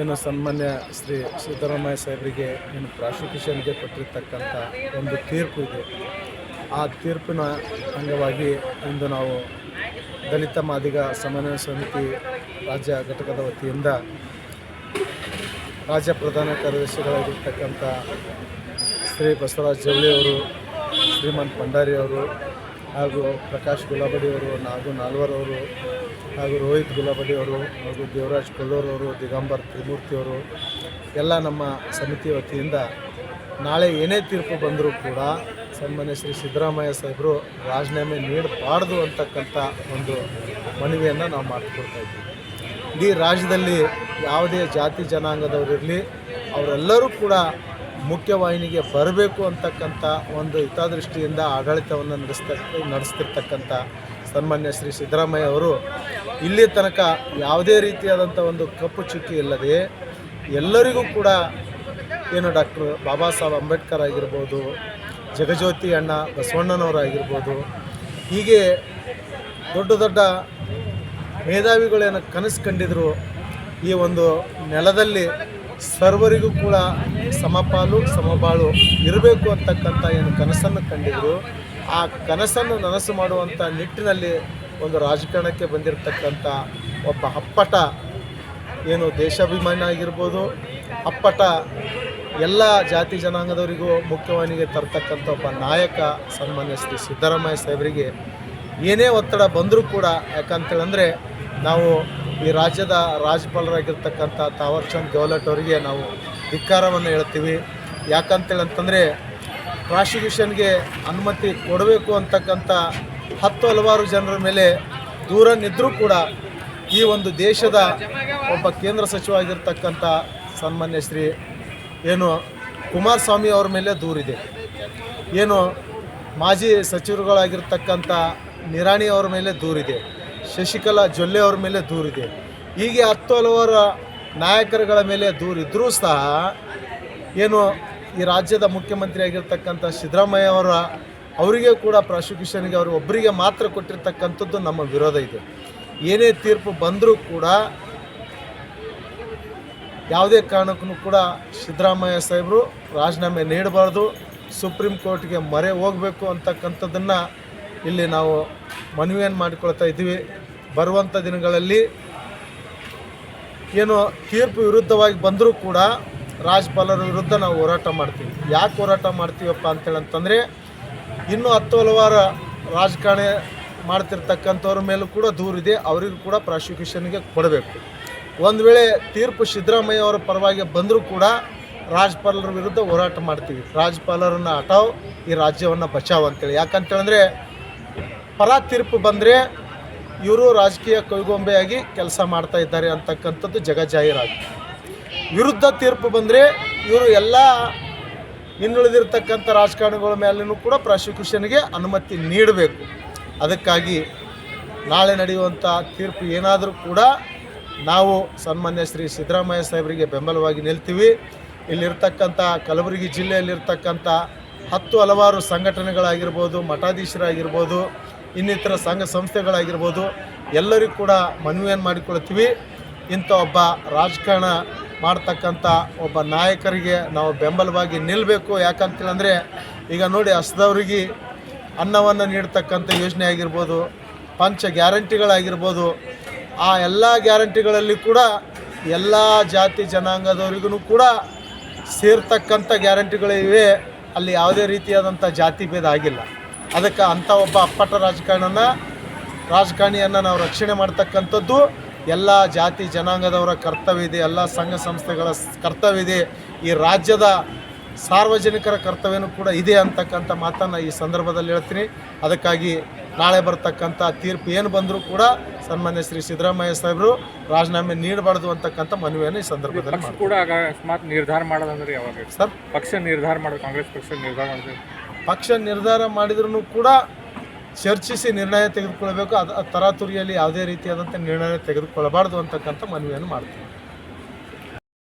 ಏನು ಸನ್ಮಾನ್ಯ ಶ್ರೀ ಸಿದ್ದರಾಮಯ್ಯ ಸಾಹೇಬರಿಗೆ ಏನು ಪ್ರಾಸಿಕ್ಯೂಷನ್ಗೆ ಕೊಟ್ಟಿರ್ತಕ್ಕಂಥ ಒಂದು ತೀರ್ಪು ಇದೆ. ಆ ತೀರ್ಪಿನ ಅಂಗವಾಗಿ ಇಂದು ನಾವು ದಲಿತ ಮಾದಿಗ ಸಮನ್ವಯ ಸಮಿತಿ ರಾಜ್ಯ ಘಟಕದ ವತಿಯಿಂದ ರಾಜ್ಯ ಪ್ರಧಾನ ಕಾರ್ಯದರ್ಶಿಗಳಾಗಿರ್ತಕ್ಕಂಥ ಶ್ರೀ ಬಸವರಾಜ್ ಜವಳಿಯವರು ಶ್ರೀಮಂತ್ ಭಂಡಾರಿ ಅವರು ಹಾಗೂ ಪ್ರಕಾಶ್ ಗುಲಾಬಡಿ ಅವರು ಹಾಗೂ ನಾಲ್ವರ್ ಅವರು ಹಾಗೂ ರೋಹಿತ್ ಗುಲಾಬಡಿ ಅವರು ಹಾಗೂ ದೇವರಾಜ್ ಕೊಲ್ಲೂರವರು, ದಿಗಂಬರ್ ತ್ರಿಮೂರ್ತಿ ಅವರು ಎಲ್ಲ ನಮ್ಮ ಸಮಿತಿ ವತಿಯಿಂದ ನಾಳೆ ಏನೇ ತೀರ್ಪು ಬಂದರೂ ಕೂಡ ಸನ್ಮಾನ್ಯ ಶ್ರೀ ಸಿದ್ದರಾಮಯ್ಯ ಸಾಹೇಬರು ರಾಜೀನಾಮೆ ನೀಡಬಾರ್ದು ಅಂತಕ್ಕಂಥ ಒಂದು ಮನವಿಯನ್ನು ನಾವು ಮಾಡಿಕೊಡ್ತಾ ಇದ್ದೀವಿ. ಇಡೀ ರಾಜ್ಯದಲ್ಲಿ ಯಾವುದೇ ಜಾತಿ ಜನಾಂಗದವರಿರಲಿ, ಅವರೆಲ್ಲರೂ ಕೂಡ ಮುಖ್ಯವಾಹಿನಿಗೆ ಬರಬೇಕು ಅಂತಕ್ಕಂಥ ಒಂದು ಹಿತದೃಷ್ಟಿಯಿಂದ ಆಡಳಿತವನ್ನು ನಡೆಸ್ತ, ನಡೆಸ್ತಿರ್ತಕ್ಕಂಥ ಸನ್ಮಾನ್ಯ ಶ್ರೀ ಸಿದ್ದರಾಮಯ್ಯ ಅವರು, ಇಲ್ಲಿ ತನಕ ಯಾವುದೇ ರೀತಿಯಾದಂಥ ಒಂದು ಕಪ್ಪು ಚುಕ್ಕಿ ಇಲ್ಲದೆ ಎಲ್ಲರಿಗೂ ಕೂಡ ಏನು ಡಾಕ್ಟರ್ ಬಾಬಾ ಸಾಹೇಬ್ ಅಂಬೇಡ್ಕರ್ ಆಗಿರ್ಬೋದು, ಜಗಜ್ಯೋತಿ ಅಣ್ಣ ಬಸವಣ್ಣನವರಾಗಿರ್ಬೋದು, ಹೀಗೆ ದೊಡ್ಡ ದೊಡ್ಡ ಮೇಧಾವಿಗಳೇನು ಕನಸು ಕಂಡಿದ್ರು ಈ ಒಂದು ನೆಲದಲ್ಲಿ ಸರ್ವರಿಗೂ ಕೂಡ ಸಮಪಾಲು, ಸಮಬಾಳು ಇರಬೇಕು ಅಂತಕ್ಕಂಥ ಏನು ಕನಸನ್ನು ಕಂಡಿದ್ರು. ಆ ಕನಸನ್ನು ನನಸು ಮಾಡುವಂಥ ನಿಟ್ಟಿನಲ್ಲಿ ಒಂದು ರಾಜಕಾರಣಕ್ಕೆ ಬಂದಿರತಕ್ಕಂಥ ಒಬ್ಬ ಅಪ್ಪಟ ಏನು ದೇಶಾಭಿಮಾನಿ ಆಗಿರ್ಬೋದು, ಅಪ್ಪಟ ಎಲ್ಲ ಜಾತಿ ಜನಾಂಗದವರಿಗೂ ಮುಖ್ಯವಾಹಿನಿಗೆ ತರ್ತಕ್ಕಂಥ ಒಬ್ಬ ನಾಯಕ ಸನ್ಮಾನ್ಯ ಶ್ರೀ ಸಿದ್ದರಾಮಯ್ಯ ಸಾಹೇಬರಿಗೆ ಏನೇ ಒತ್ತಡ ಬಂದರೂ ಕೂಡ ಯಾಕಂತೇಳಂದರೆ ನಾವು ಈ ರಾಜ್ಯದ ರಾಜ್ಯಪಾಲರಾಗಿರ್ತಕ್ಕಂಥ ತಾವರ್ಚಂದ್ ಗೆಹ್ಲೋಟ್ ಅವರಿಗೆ ನಾವು ಧಿಕ್ಕಾರವನ್ನು ಹೇಳ್ತೀವಿ. ಯಾಕಂತೇಳಂತಂದರೆ ಪ್ರಾಸಿಕ್ಯೂಷನ್ಗೆ ಅನುಮತಿ ಕೊಡಬೇಕು ಅಂತಕ್ಕಂಥ ಹತ್ತು ಹಲವಾರು ಜನರ ಮೇಲೆ ದೂರ ನಿದ್ರೂ ಕೂಡ ಈ ಒಂದು ದೇಶದ ಒಬ್ಬ ಕೇಂದ್ರ ಸಚಿವ ಆಗಿರ್ತಕ್ಕಂಥ ಸನ್ಮಾನ್ಯ ಶ್ರೀ ಏನು ಕುಮಾರಸ್ವಾಮಿ ಅವ್ರ ಮೇಲೆ ದೂರಿದೆ. ಏನು ಮಾಜಿ ಸಚಿವರುಗಳಾಗಿರ್ತಕ್ಕಂಥ ನಿರಾಣಿ ಅವರ ಮೇಲೆ ದೂರಿದೆ. ಶಶಿಕಲಾ ಜೊಲ್ಲೆ ಅವ್ರ ಮೇಲೆ ದೂರಿದೆ ಹೀಗೆ ಹತ್ತು ಹಲವಾರು ನಾಯಕರುಗಳ ಮೇಲೆ ದೂರಿದ್ರೂ ಸಹ ಏನು ಈ ರಾಜ್ಯದ ಮುಖ್ಯಮಂತ್ರಿ ಆಗಿರ್ತಕ್ಕಂಥ ಸಿದ್ದರಾಮಯ್ಯ ಅವರ, ಅವರಿಗೆ ಕೂಡ ಪ್ರಾಸಿಕ್ಯೂಷನ್ಗೆ ಅವರು ಒಬ್ಬರಿಗೆ ಮಾತ್ರ ಕೊಟ್ಟಿರ್ತಕ್ಕಂಥದ್ದು ನಮ್ಮ ವಿರೋಧ ಇದೆ. ಏನೇ ತೀರ್ಪು ಬಂದರೂ ಕೂಡ ಯಾವುದೇ ಕಾರಣಕ್ಕೂ ಕೂಡ ಸಿದ್ದರಾಮಯ್ಯ ಸಾಹೇಬರು ರಾಜೀನಾಮೆ ನೀಡಬಾರ್ದು, ಸುಪ್ರೀಂ ಕೋರ್ಟ್ಗೆ ಮೊರೆ ಹೋಗಬೇಕು ಅಂತಕ್ಕಂಥದ್ದನ್ನು ಇಲ್ಲಿ ನಾವು ಮನವಿಯನ್ನು ಮಾಡಿಕೊಳ್ತಾ ಇದ್ದೀವಿ. ಬರುವಂಥ ದಿನಗಳಲ್ಲಿ ಏನು ತೀರ್ಪು ವಿರುದ್ಧವಾಗಿ ಬಂದರೂ ಕೂಡ ರಾಜ್ಯಪಾಲರ ವಿರುದ್ಧ ನಾವು ಹೋರಾಟ ಮಾಡ್ತೀವಿ. ಯಾಕೆ ಹೋರಾಟ ಮಾಡ್ತೀವಪ್ಪ ಅಂತೇಳಿ ಅಂತಂದರೆ ಇನ್ನೂ ಹತ್ತು ಹಲವಾರು ರಾಜಕಾರಣಿ ಮಾಡ್ತಿರ್ತಕ್ಕಂಥವ್ರ ಮೇಲೂ ಕೂಡ ದೂರಿದೆ ಅವರಿಗೂ ಕೂಡ ಪ್ರಾಸಿಕ್ಯೂಷನ್ಗೆ ಕೊಡಬೇಕು. ಒಂದು ವೇಳೆ ತೀರ್ಪು ಸಿದ್ದರಾಮಯ್ಯ ಅವರ ಪರವಾಗಿ ಬಂದರೂ ಕೂಡ ರಾಜ್ಯಪಾಲರ ವಿರುದ್ಧ ಹೋರಾಟ ಮಾಡ್ತೀವಿ. ರಾಜ್ಯಪಾಲರನ್ನು ಹಟಾವ್ ಈ ರಾಜ್ಯವನ್ನು ಬಚಾವ್ ಅಂತೇಳಿ. ಯಾಕಂತೇಳಿದ್ರೆ, ಪರ ತೀರ್ಪು ಬಂದರೆ ಇವರು ರಾಜಕೀಯ ಕೈಗೊಂಬೆಯಾಗಿ ಕೆಲಸ ಮಾಡ್ತಾ ಇದ್ದಾರೆ ಅಂತಕ್ಕಂಥದ್ದು ಜಗಜಾಹೀರಾಗಿ ವಿರುದ್ಧ ತೀರ್ಪು ಬಂದರೆ ಇವರು ಎಲ್ಲ ಇನ್ನುಳಿದಿರ್ತಕ್ಕಂಥ ರಾಜಕಾರಣಿಗಳ ಮೇಲೂ ಕೂಡ ಪ್ರಾಸಿಕ್ಯೂಷನ್ಗೆ ಅನುಮತಿ ನೀಡಬೇಕು. ಅದಕ್ಕಾಗಿ ನಾಳೆ ನಡೆಯುವಂಥ ತೀರ್ಪು ಏನಾದರೂ ಕೂಡ ನಾವು ಸನ್ಮಾನ್ಯ ಶ್ರೀ ಸಿದ್ದರಾಮಯ್ಯ ಸಾಹೇಬರಿಗೆ ಬೆಂಬಲವಾಗಿ ನಿಲ್ತೀವಿ. ಇಲ್ಲಿರ್ತಕ್ಕಂಥ ಕಲಬುರಗಿ ಜಿಲ್ಲೆಯಲ್ಲಿರ್ತಕ್ಕಂಥ ಹತ್ತು ಹಲವಾರು ಸಂಘಟನೆಗಳಾಗಿರ್ಬೋದು, ಮಠಾಧೀಶರಾಗಿರ್ಬೋದು ಇನ್ನಿತರ ಸಂಘ ಸಂಸ್ಥೆಗಳಾಗಿರ್ಬೋದು ಎಲ್ಲರಿಗೂ ಕೂಡ ಮನವಿಯನ್ನು ಮಾಡಿಕೊಳ್ತೀವಿ ಇಂಥ ಒಬ್ಬ ರಾಜಕಾರಣ ಮಾಡ್ತಕ್ಕಂಥ ಒಬ್ಬ ನಾಯಕರಿಗೆ ನಾವು ಬೆಂಬಲವಾಗಿ ನಿಲ್ಲಬೇಕು ಯಾಕಂತೇಳಂದರೆ, ಈಗ ನೋಡಿ ಹಸ್ದವ್ರಿಗೆ ಅನ್ನವನ್ನು ನೀಡ್ತಕ್ಕಂಥ ಯೋಜನೆ ಆಗಿರ್ಬೋದು, ಪಂಚ ಗ್ಯಾರಂಟಿಗಳಾಗಿರ್ಬೋದು, ಆ ಎಲ್ಲ ಗ್ಯಾರಂಟಿಗಳಲ್ಲಿ ಕೂಡ ಎಲ್ಲ ಜಾತಿ ಜನಾಂಗದವರಿಗೂ ಕೂಡ ಸೇರ್ತಕ್ಕಂಥ ಗ್ಯಾರಂಟಿಗಳಿವೆ ಅಲ್ಲಿ ಯಾವುದೇ ರೀತಿಯಾದಂಥ ಜಾತಿ ಭೇದ ಆಗಿಲ್ಲ. ಅದಕ್ಕೆ ಅಂಥ ಒಬ್ಬ ಅಪ್ಪಟ ರಾಜಕಾರಣನ ರಾಜಕಾರಣಿಯನ್ನು ನಾವು ರಕ್ಷಣೆ ಮಾಡ್ತಕ್ಕಂಥದ್ದು ಎಲ್ಲ ಜಾತಿ ಜನಾಂಗದವರ ಕರ್ತವ್ಯ ಇದೆ ಎಲ್ಲ ಸಂಘ ಸಂಸ್ಥೆಗಳ ಕರ್ತವ್ಯ ಇದೆ. ಈ ರಾಜ್ಯದ ಸಾರ್ವಜನಿಕರ ಕರ್ತವ್ಯನೂ ಕೂಡ ಇದೆ ಅಂತಕ್ಕಂಥ ಮಾತನ್ನು ಈ ಸಂದರ್ಭದಲ್ಲಿ ಹೇಳ್ತೀನಿ. ಅದಕ್ಕಾಗಿ ನಾಳೆ ಬರ್ತಕ್ಕಂಥ ತೀರ್ಪು ಏನು ಬಂದರೂ ಕೂಡ ಸನ್ಮಾನ್ಯ ಶ್ರೀ ಸಿದ್ದರಾಮಯ್ಯ ಸಾಹೇಬರು ರಾಜೀನಾಮೆ ನೀಡಬಾರ್ದು ಅಂತಕ್ಕಂಥ ಮನವಿಯನ್ನು ಈ ಸಂದರ್ಭದಲ್ಲಿ ಕೂಡ ಅಕಸ್ಮಾತ್ ನಿರ್ಧಾರ ಮಾಡೋದಂದ್ರೆ ಯಾವಾಗ? ಸರ್? ಪಕ್ಷ ನಿರ್ಧಾರ ಮಾಡೋದು ಕಾಂಗ್ರೆಸ್ ಪಕ್ಷ ನಿರ್ಧಾರ ಮಾಡಿದ್ರೆ ಪಕ್ಷ ನಿರ್ಧಾರ ಮಾಡಿದ್ರೂ ಕೂಡ ಚರ್ಚಿಸಿ ನಿರ್ಣಯ ತೆಗೆದುಕೊಳ್ಳಬೇಕು. ಅದು ತರಾತುರಿಯಲ್ಲಿ ಯಾವುದೇ ರೀತಿಯಾದಂಥ ನಿರ್ಣಯ ತೆಗೆದುಕೊಳ್ಳಬಾರ್ದು ಅಂತಕ್ಕಂಥ ಮನವಿಯನ್ನು ಮಾಡ್ತೀನಿ.